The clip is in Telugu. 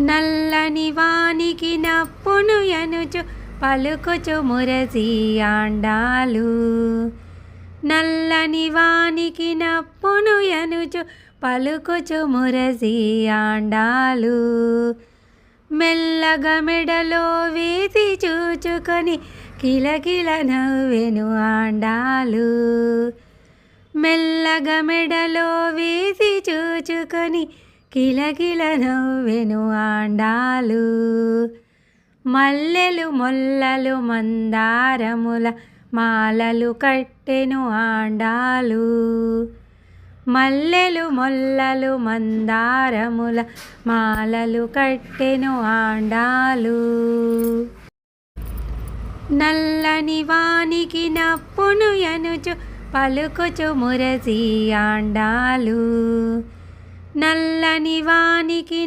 నల్లని వానికి నప్పును ఎనుచు పలుకుచు మురసి ఆండాలు. నల్లని వానికి నప్పును ఎనుచు పలుకుచు మురసి ఆండాలు. మెల్లగా మెడలో వేసి చూచుకొని కిలకిల నవ్వెను ఆండాలు. మెల్లగా మెడలో వేసి చూచుకొని కిలకిల నవ్వెను ఆండాలు. మల్లెలు మొల్లలు మందారముల మాలలు కట్టెను ఆండాలు. మల్లెలు మొల్లలు మందారముల మాలలు కట్టెను ఆండాలు. నల్లని వానికి నప్పును ఎనుచు పలుకుచు మురసి ఆండాలు. నల్లని వానికి